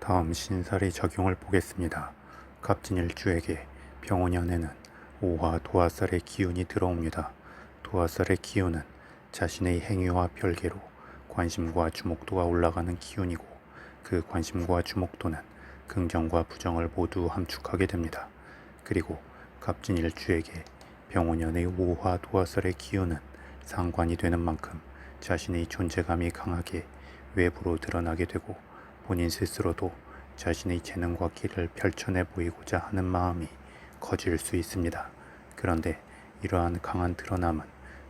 다음 신살의 적용을 보겠습니다. 갑진일주에게 병원연에는 오화 도화살의 기운이 들어옵니다. 도화살의 기운은 자신의 행위와 별개로 관심과 주목도가 올라가는 기운이고 그 관심과 주목도는 긍정과 부정을 모두 함축하게 됩니다. 그리고 갑진일주에게 병원연의 오화 도화살의 기운은 상관이 되는 만큼 자신의 존재감이 강하게 외부로 드러나게 되고 본인 스스로도 자신의 재능과 끼를 펼쳐내 보이고자 하는 마음이 커질 수 있습니다. 그런데 이러한 강한 드러남은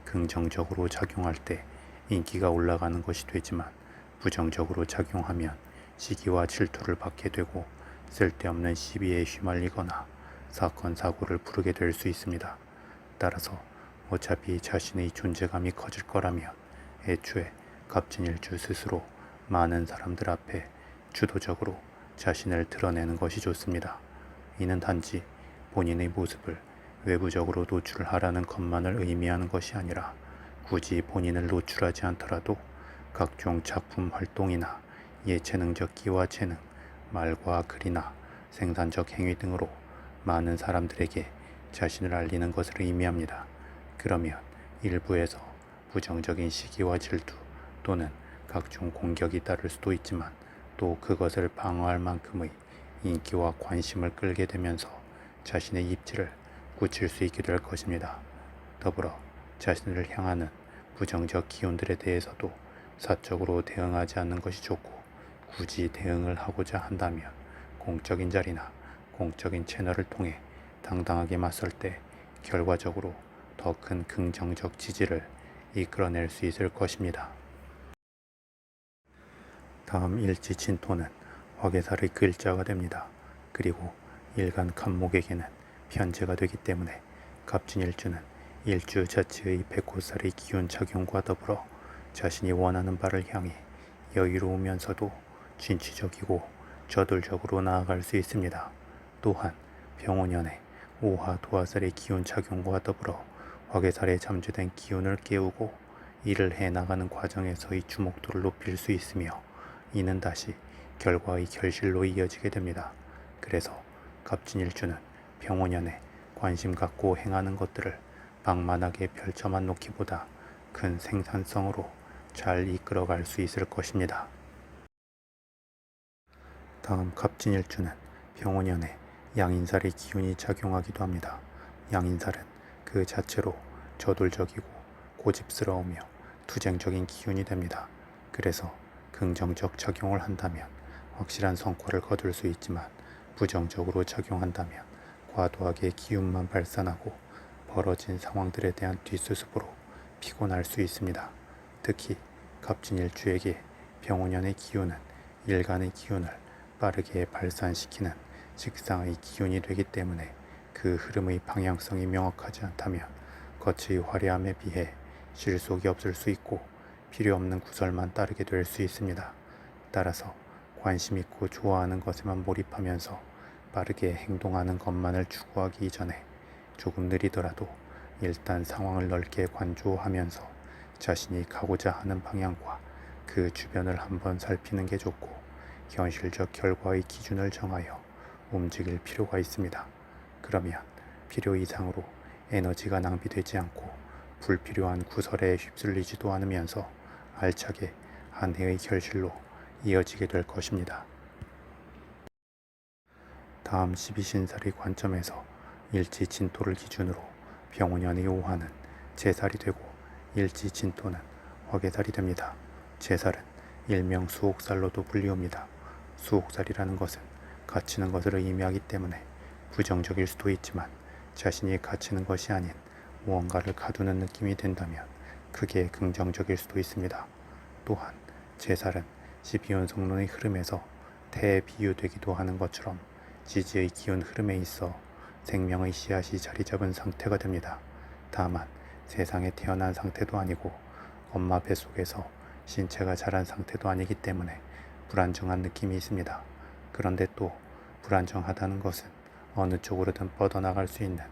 긍정적으로 작용할 때 인기가 올라가는 것이 되지만 부정적으로 작용하면 시기와 질투를 받게 되고 쓸데없는 시비에 휘말리거나 사건 사고를 부르게 될 수 있습니다. 따라서 어차피 자신의 존재감이 커질 거라면 애초에 갑진일주 스스로 많은 사람들 앞에 주도적으로 자신을 드러내는 것이 좋습니다. 이는 단지 본인의 모습을 외부적으로 노출하라는 것만을 의미하는 것이 아니라 굳이 본인을 노출하지 않더라도 각종 작품 활동이나 예체능적 끼와 재능, 말과 글이나 생산적 행위 등으로 많은 사람들에게 자신을 알리는 것을 의미합니다. 그러면 일부에서 부정적인 시기와 질투 또는 각종 공격이 따를 수도 있지만 또 그것을 방어할 만큼의 인기와 관심을 끌게 되면서 자신의 입지를 굳힐 수 있게 될 것입니다. 더불어 자신을 향하는 부정적 기운들에 대해서도 사적으로 대응하지 않는 것이 좋고 굳이 대응을 하고자 한다면 공적인 자리나 공적인 채널을 통해 당당하게 맞설 때 결과적으로 더 큰 긍정적 지지를 이끌어낼 수 있을 것입니다. 다음 일지 진토는 화계살의 글자가 됩니다. 그리고 일간 간목에게는 편제가 되기 때문에 갑진일주는 일주 자체의 백호살의 기운 작용과 더불어 자신이 원하는 바를 향해 여유로우면서도 진취적이고 저돌적으로 나아갈 수 있습니다. 또한 병원연의 오화 도화살의 기운 작용과 더불어 화계살에 잠재된 기운을 깨우고 일을 해 나가는 과정에서의 주목도를 높일 수 있으며 이는 다시 결과의 결실로 이어지게 됩니다. 그래서 갑진일주는 병원연에 관심 갖고 행하는 것들을 방만하게 펼쳐만 놓기보다 큰 생산성으로 잘 이끌어갈 수 있을 것입니다. 다음 갑진일주는 병원연에 양인살의 기운이 작용하기도 합니다. 양인살은 그 자체로 저돌적이고 고집스러우며 투쟁적인 기운이 됩니다. 그래서 긍정적 작용을 한다면 확실한 성과를 거둘 수 있지만 부정적으로 작용한다면 과도하게 기운만 발산하고 벌어진 상황들에 대한 뒷수습으로 피곤할 수 있습니다. 특히 갑진일주에게 병원연의 기운은 일간의 기운을 빠르게 발산시키는 직상의 기운이 되기 때문에 그 흐름의 방향성이 명확하지 않다면 겉의 화려함에 비해 실속이 없을 수 있고 필요 없는 구설만 따르게 될 수 있습니다. 따라서 관심 있고 좋아하는 것에만 몰입하면서 빠르게 행동하는 것만을 추구하기 이전에 조금 느리더라도 일단 상황을 넓게 관조하면서 자신이 가고자 하는 방향과 그 주변을 한번 살피는 게 좋고 현실적 결과의 기준을 정하여 움직일 필요가 있습니다. 그러면 필요 이상으로 에너지가 낭비되지 않고 불필요한 구설에 휩쓸리지도 않으면서 알차게 한 해의 결실로 이어지게 될 것입니다. 다음 12신살의 관점에서 일지 진토를 기준으로 병원연의 오화는 제살이 되고 일지 진토는 화계살이 됩니다. 제살은 일명 수옥살로도 불리웁니다. 수옥살이라는 것은 갇히는 것을 의미하기 때문에 부정적일 수도 있지만 자신이 갇히는 것이 아닌 무언가를 가두는 느낌이 든다면 크게 긍정적일 수도 있습니다. 또한 제살은 12연 성론의 흐름에서 태에 비유되기도 하는 것처럼 지지의 기운 흐름에 있어 생명의 씨앗이 자리 잡은 상태가 됩니다. 다만 세상에 태어난 상태도 아니고 엄마 뱃속에서 신체가 자란 상태도 아니기 때문에 불안정한 느낌이 있습니다. 그런데 또 불안정하다는 것은 어느 쪽으로든 뻗어나갈 수 있는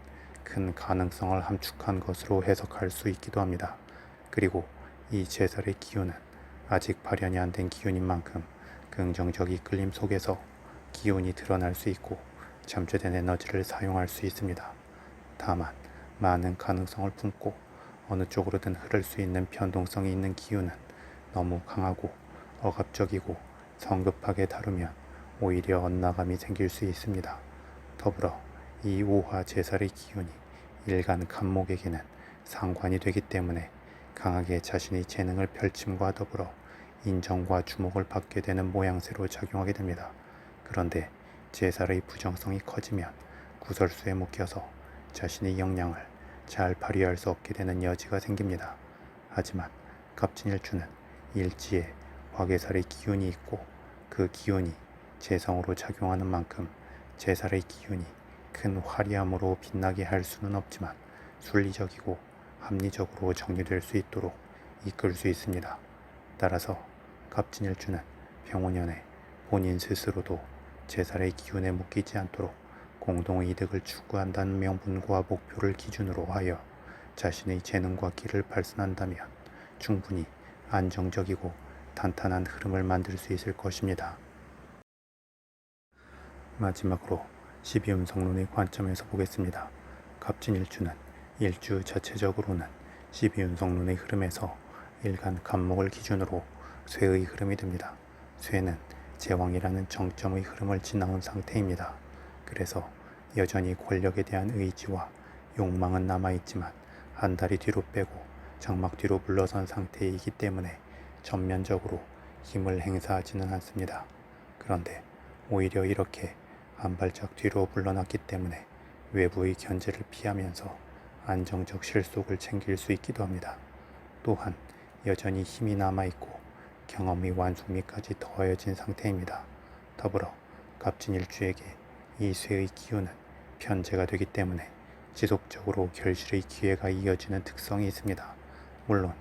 큰 가능성을 함축한 것으로 해석할 수 있기도 합니다. 그리고 이 제설의 기운은 아직 발현이 안 된 기운인 만큼 긍정적 이끌림 속에서 기운이 드러날 수 있고 잠재된 에너지를 사용할 수 있습니다. 다만 많은 가능성을 품고 어느 쪽으로든 흐를 수 있는 변동성이 있는 기운은 너무 강하고 억압적이고 성급하게 다루면 오히려 엇나감이 생길 수 있습니다. 더불어 이 오화 제살의 기운이 일간 간목에게는 상관이 되기 때문에 강하게 자신의 재능을 펼침과 더불어 인정과 주목을 받게 되는 모양새로 작용하게 됩니다. 그런데 제살의 부정성이 커지면 구설수에 묶여서 자신의 역량을 잘 발휘할 수 없게 되는 여지가 생깁니다. 하지만 갑진일주는 일지에 화계살의 기운이 있고 그 기운이 재성으로 작용하는 만큼 제살의 기운이 큰 화려함으로 빛나게 할 수는 없지만 순리적이고 합리적으로 정리될 수 있도록 이끌 수 있습니다. 따라서 갑진일주는 병원연에 본인 스스로도 제살의 기운에 묶이지 않도록 공동의 이득을 추구한다는 명분과 목표를 기준으로 하여 자신의 재능과 끼를 발산한다면 충분히 안정적이고 탄탄한 흐름을 만들 수 있을 것입니다. 마지막으로 12운성론의 관점에서 보겠습니다. 갑진일주는 일주 자체적으로는 12운성론의 흐름에서 일간 간목을 기준으로 쇠의 흐름이 됩니다. 쇠는 제왕이라는 정점의 흐름을 지나온 상태입니다. 그래서 여전히 권력에 대한 의지와 욕망은 남아있지만 한 다리 뒤로 빼고 장막 뒤로 물러선 상태이기 때문에 전면적으로 힘을 행사하지는 않습니다. 그런데 오히려 이렇게 한 발짝 뒤로 물러났기 때문에 외부의 견제를 피하면서 안정적 실속을 챙길 수 있기도 합니다. 또한 여전히 힘이 남아있고 경험의 완숙미까지 더해진 상태입니다. 더불어 갑진일주에게 이 쇠의 기운은 편제가 되기 때문에 지속적으로 결실의 기회가 이어지는 특성이 있습니다. 물론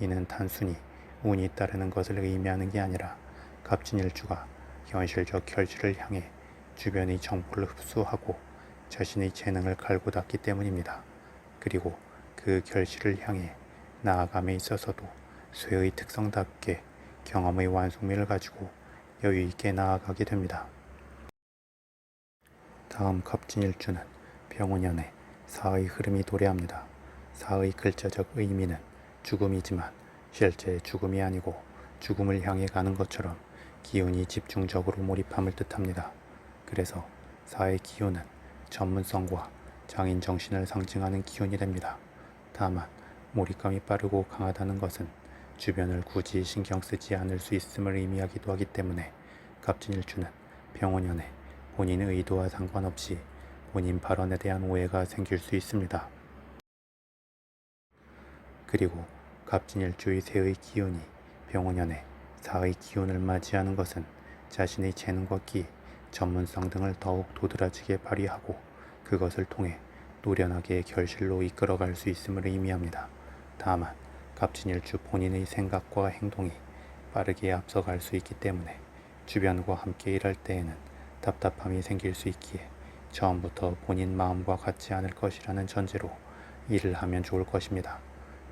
이는 단순히 운이 따르는 것을 의미하는 게 아니라 갑진일주가 현실적 결실을 향해 주변의 정보를 흡수하고 자신의 재능을 갈고 닦기 때문입니다. 그리고 그 결실을 향해 나아감에 있어서도 쇠의 특성답게 경험의 완숙미를 가지고 여유 있게 나아가게 됩니다. 다음 갑진일주는 병원연의 사의 흐름이 도래합니다. 사의 글자적 의미는 죽음이지만 실제 죽음이 아니고 죽음을 향해 가는 것처럼 기운이 집중적으로 몰입함을 뜻합니다. 그래서 사의 기운은 전문성과 장인 정신을 상징하는 기운이 됩니다. 다만 몰입감이 빠르고 강하다는 것은 주변을 굳이 신경 쓰지 않을 수 있음을 의미하기도 하기 때문에 갑진일주는 병원연에 본인의 의도와 상관없이 본인 발언에 대한 오해가 생길 수 있습니다. 그리고 갑진일주의 새의 기운이 병원연에 사의 기운을 맞이하는 것은 자신의 재능과 끼, 전문성 등을 더욱 도드라지게 발휘하고 그것을 통해 노련하게 결실로 이끌어갈 수 있음을 의미합니다. 다만 갑진일주 본인의 생각과 행동이 빠르게 앞서갈 수 있기 때문에 주변과 함께 일할 때에는 답답함이 생길 수 있기에 처음부터 본인 마음과 같지 않을 것이라는 전제로 일을 하면 좋을 것입니다.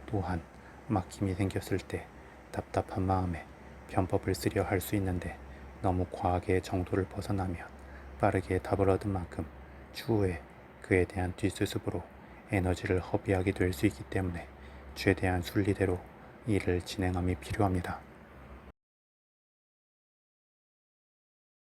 또한 막힘이 생겼을 때 답답한 마음에 편법을 쓰려 할 수 있는데 너무 과하게 정도를 벗어나면 빠르게 답을 얻은 만큼 추후에 그에 대한 뒷수습으로 에너지를 허비하게 될 수 있기 때문에 최대한 순리대로 일을 진행함이 필요합니다.